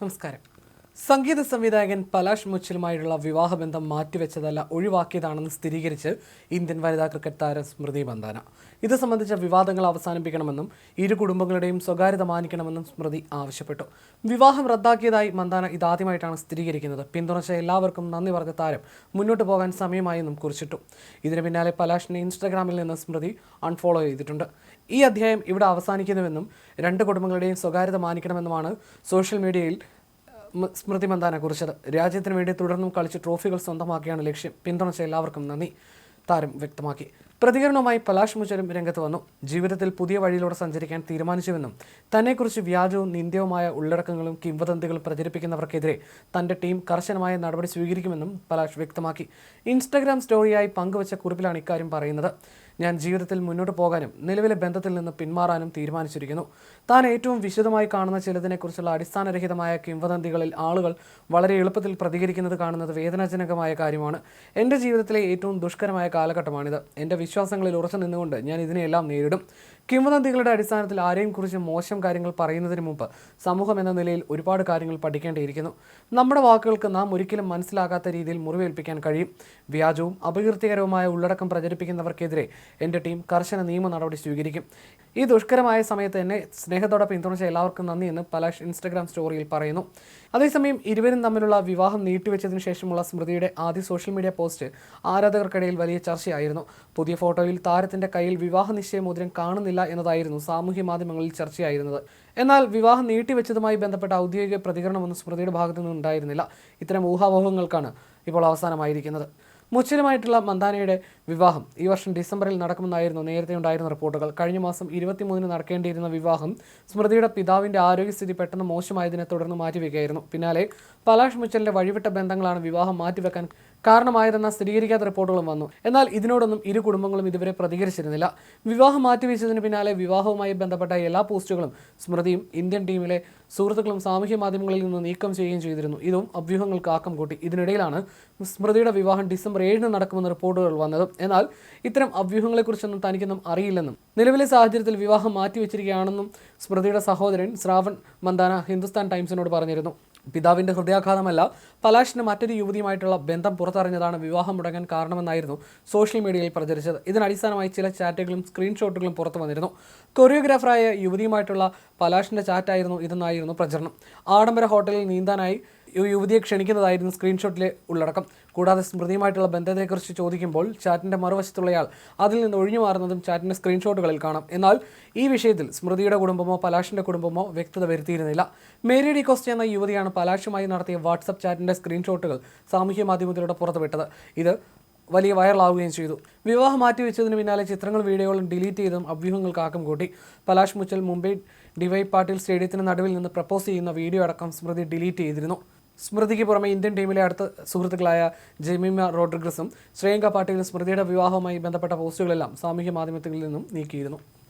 നമസ്കാരം. സംഗീത സംവിധായകൻ പലാഷ് മുച്ചിലുമായുള്ള വിവാഹബന്ധം മാറ്റിവെച്ചതല്ല ഒഴിവാക്കിയതാണെന്ന് സ്ഥിരീകരിച്ച് ഇന്ത്യൻ വനിതാ ക്രിക്കറ്റ് താരം സ്മൃതി മന്ദാന. ഇത് സംബന്ധിച്ച വിവാദങ്ങൾ അവസാനിപ്പിക്കണമെന്നും ഇരു കുടുംബങ്ങളുടെയും സ്വകാര്യത മാനിക്കണമെന്നും സ്മൃതി ആവശ്യപ്പെട്ടു. വിവാഹം റദ്ദാക്കിയതായി മന്ദാന ഇതാദ്യമായിട്ടാണ് സ്ഥിരീകരിക്കുന്നത്. പിന്തുണച്ച എല്ലാവർക്കും നന്ദി പറഞ്ഞ താരം മുന്നോട്ട് പോകാൻ സമയമായെന്നും കുറിച്ചിട്ടു. ഇതിന് പിന്നാലെ പലാഷിനെ ഇൻസ്റ്റാഗ്രാമിൽ നിന്ന് സ്മൃതി അൺഫോളോ ചെയ്തിട്ടുണ്ട്. ഈ അധ്യായം ഇവിടെ അവസാനിക്കുന്നുവെന്നും രണ്ട് കുടുംബങ്ങളുടെയും സ്വകാര്യത മാനിക്കണമെന്നുമാണ് സോഷ്യൽ മീഡിയയിൽ സ്മൃതി മന്ദാന കുറിച്ചത്. രാജ്യത്തിന് വേണ്ടി തുടർന്നും കളിച്ച് ട്രോഫികൾ സ്വന്തമാക്കിയാണ് ലക്ഷ്യം. പിന്തുണച്ച എല്ലാവർക്കും നന്ദി. താരം വ്യക്തമാക്കി. പ്രതികരണവുമായി പലാഷ് മുചരും രംഗത്ത് വന്നു. ജീവിതത്തിൽ പുതിയ വഴിയിലൂടെ സഞ്ചരിക്കാൻ തീരുമാനിച്ചുവെന്നും തന്നെക്കുറിച്ച് വ്യാജവും നിന്ദ്യവുമായ ഉള്ളടക്കങ്ങളും കിംവദന്തികളും പ്രചരിപ്പിക്കുന്നവർക്കെതിരെ തന്റെ ടീം കർശനമായ നടപടി സ്വീകരിക്കുമെന്നും പലാഷ് വ്യക്തമാക്കി. ഇൻസ്റ്റഗ്രാം സ്റ്റോറിയായി പങ്കുവച്ച കുറിപ്പിലാണ് ഇക്കാര്യം പറയുന്നത്. ഞാൻ ജീവിതത്തിൽ മുന്നോട്ട് പോകാനും നിലവിലെ ബന്ധത്തിൽ നിന്ന് പിന്മാറാനും തീരുമാനിച്ചിരിക്കുന്നു. താൻ ഏറ്റവും വിശദമായി കാണുന്ന ചിലതിനെക്കുറിച്ചുള്ള അടിസ്ഥാനരഹിതമായ കിംവദന്തികളിൽ ആളുകൾ വളരെ എളുപ്പത്തിൽ പ്രതികരിക്കുന്നത് കാണുന്നത് വേദനാജനകമായ കാര്യമാണ്. എന്റെ ജീവിതത്തിലെ ഏറ്റവും ദുഷ്കരമായ കാലഘട്ടമാണിത്. എന്റെ വിശ്വാസങ്ങളിൽ ഉറച്ചു നിന്നുകൊണ്ട് ഞാൻ ഇതിനെയെല്ലാം നേരിടും. കിംവദന്തികളുടെ അടിസ്ഥാനത്തിൽ ആരെയും കുറിച്ച് മോശം കാര്യങ്ങൾ പറയുന്നതിന് മുമ്പ് സമൂഹം എന്ന നിലയിൽ ഒരുപാട് കാര്യങ്ങൾ പഠിക്കേണ്ടിയിരിക്കുന്നു. നമ്മുടെ വാക്കുകൾക്ക് നാം ഒരിക്കലും മനസ്സിലാകാത്ത രീതിയിൽ മുറിവേൽപ്പിക്കാൻ കഴിയും. വ്യാജവും അപകീർത്തികരവുമായ ഉള്ളടക്കം പ്രചരിപ്പിക്കുന്നവർക്കെതിരെ എന്റെ ടീം കർശന നിയമ നടപടി സ്വീകരിക്കും. ഈ ദുഷ്കരമായ സമയത്ത് എന്നെ സ്നേഹത്തോടെ പിന്തുണച്ച എല്ലാവർക്കും നന്ദി എന്ന് പലാഷ് ഇൻസ്റ്റഗ്രാം സ്റ്റോറിയിൽ പറയുന്നു. അതേസമയം ഇരുവരും തമ്മിലുള്ള വിവാഹം നീട്ടിവെച്ചതിനു ശേഷമുള്ള സ്മൃതിയുടെ ആദ്യ സോഷ്യൽ മീഡിയ പോസ്റ്റ് ആരാധകർക്കിടയിൽ വലിയ ചർച്ചയായിരുന്നു. പുതിയ ഫോട്ടോയിൽ താരത്തിന്റെ കയ്യിൽ വിവാഹ നിശ്ചയ മോതിരം കാണുന്നില്ല എന്നതായിരുന്നു സാമൂഹ്യ മാധ്യമങ്ങളിൽ ചർച്ചയായിരുന്നത്. എന്നാൽ വിവാഹം നീട്ടിവെച്ചതുമായി ബന്ധപ്പെട്ട ഔദ്യോഗിക പ്രതികരണമൊന്നും സ്മൃതിയുടെ ഭാഗത്തു നിന്നുണ്ടായിരുന്നില്ല. ഇത്തരം ഊഹാവോഹങ്ങൾക്കാണ് ഇപ്പോൾ അവസാനമായിരിക്കുന്നത്. മുച്ചിലുമായിട്ടുള്ള മന്ദാനയുടെ വിവാഹം ഈ വർഷം ഡിസംബറിൽ നടക്കുമെന്നായിരുന്നു നേരത്തെ ഉണ്ടായിരുന്ന റിപ്പോർട്ടുകൾ. കഴിഞ്ഞ മാസം ഇരുപത്തിമൂന്നിന് നടക്കേണ്ടിയിരുന്ന വിവാഹം സ്മൃതിയുടെ പിതാവിന്റെ ആരോഗ്യസ്ഥിതി പെട്ടെന്ന് മോശമായതിനെ തുടർന്ന് മാറ്റിവെക്കുകയായിരുന്നു. പിന്നാലെ പലാഷ് മുച്ചലിന്റെ വഴിവിട്ട ബന്ധങ്ങളാണ് വിവാഹം മാറ്റിവെക്കാൻ കാരണമായതെന്ന സ്ഥിരീകരിക്കാത്ത റിപ്പോർട്ടുകളും വന്നു. എന്നാൽ ഇതിനോടൊന്നും ഇരു കുടുംബങ്ങളും ഇതുവരെ പ്രതികരിച്ചിരുന്നില്ല. വിവാഹം മാറ്റിവെച്ചതിന് പിന്നാലെ വിവാഹവുമായി ബന്ധപ്പെട്ട എല്ലാ പോസ്റ്റുകളും സ്മൃതിയും ഇന്ത്യൻ ടീമിലെ സുഹൃത്തുക്കളും സാമൂഹ്യ മാധ്യമങ്ങളിൽ നിന്ന് നീക്കം ചെയ്യുകയും ചെയ്തിരുന്നു. ഇതും അഭ്യൂഹങ്ങൾക്ക് ആക്കം കൂട്ടി. ഇതിനിടയിലാണ് സ്മൃതിയുടെ വിവാഹം ഡിസംബർ ഏഴിന് നടക്കുമെന്ന റിപ്പോർട്ടുകൾ വന്നത്. എന്നാൽ ഇത്തരം അഭ്യൂഹങ്ങളെക്കുറിച്ചൊന്നും തനിക്കൊന്നും അറിയില്ലെന്നും നിലവിലെ സാഹചര്യത്തിൽ വിവാഹം മാറ്റിവെച്ചിരിക്കുകയാണെന്നും സ്മൃതിയുടെ സഹോദരൻ ശ്രാവൺ മന്ദാന ഹിന്ദുസ്ഥാൻ ടൈംസിനോട് പറഞ്ഞിരുന്നു. പിതാവിന്റെ ഹൃദയാഘാതമല്ല പലാഷിന് മറ്റൊരു യുവതിയുമായിട്ടുള്ള ബന്ധം പുറത്തറിഞ്ഞതാണ് വിവാഹം മുടങ്ങാൻ കാരണമെന്നായിരുന്നു സോഷ്യൽ മീഡിയയിൽ പ്രചരിച്ചത്. ഇതിനടിസ്ഥാനമായി ചില ചാറ്റുകളും സ്ക്രീൻഷോട്ടുകളും പുറത്തു വന്നിരുന്നു. കൊറിയോഗ്രാഫറായ യുവതിയുമായിട്ടുള്ള പലാഷിന്റെ ചാറ്റായിരുന്നു ഇതെന്നായിരുന്നു പ്രചരണം. ആഡംബര ഹോട്ടലിൽ നീന്താനായി യുവതിയെ ക്ഷണിക്കുന്നതായിരുന്നു സ്ക്രീൻഷോട്ടിലെ ഉള്ളടക്കം. കൂടാതെ സ്മൃതിയുമായിട്ടുള്ള ബന്ധത്തെക്കുറിച്ച് ചോദിക്കുമ്പോൾ ചാറ്റിന്റെ മറുവശത്തുള്ളയാൾ അതിൽ നിന്ന് ഒഴിഞ്ഞു മാറുന്നതും ചാറ്റിന്റെ സ്ക്രീൻഷോട്ടുകളിൽ കാണാം. എന്നാൽ ഈ വിഷയത്തിൽ സ്മൃതിയുടെ കുടുംബമോ പലാഷിന്റെ കുടുംബമോ വ്യക്തത വരുത്തിയിരുന്നില്ല. മേരി ഡി കോസ്റ്റ് എന്ന യുവതിയാണ് പലാഷുമായി നടത്തിയ വാട്സപ്പ് ചാറ്റിന്റെ സ്ക്രീൻഷോട്ടുകൾ സാമൂഹ്യ മാധ്യമത്തിലൂടെ പുറത്തുവിട്ടത്. ഇത് വലിയ വൈറലാവുകയും ചെയ്തു. വിവാഹം മാറ്റിവെച്ചതിന് പിന്നാലെ ചിത്രങ്ങൾ വീഡിയോകളും ഡിലീറ്റ് ചെയ്തും അഭ്യൂഹങ്ങൾ ആക്കം കൂട്ടി. പലാഷ് മുച്ചൽ മുംബൈ ഡിവൈ പാട്ടീൽ സ്റ്റേഡിയത്തിന് നടുവിൽ നിന്ന് പ്രപ്പോസ് ചെയ്യുന്ന വീഡിയോ അടക്കം സ്മൃതി ഡിലീറ്റ് ചെയ്തിരുന്നു. സ്മൃതിക്ക് പുറമെ ഇന്ത്യൻ ടീമിലെ അടുത്ത സുഹൃത്തുക്കളായ ജെമിമ റോഡ്രിഗസും ശ്രേയങ്ക പാട്ടീലും സ്മൃതിയുടെ വിവാഹവുമായി ബന്ധപ്പെട്ട പോസ്റ്റുകളെല്ലാം സാമൂഹ്യ മാധ്യമത്തിൽ നിന്നും നീക്കിയിരുന്നു.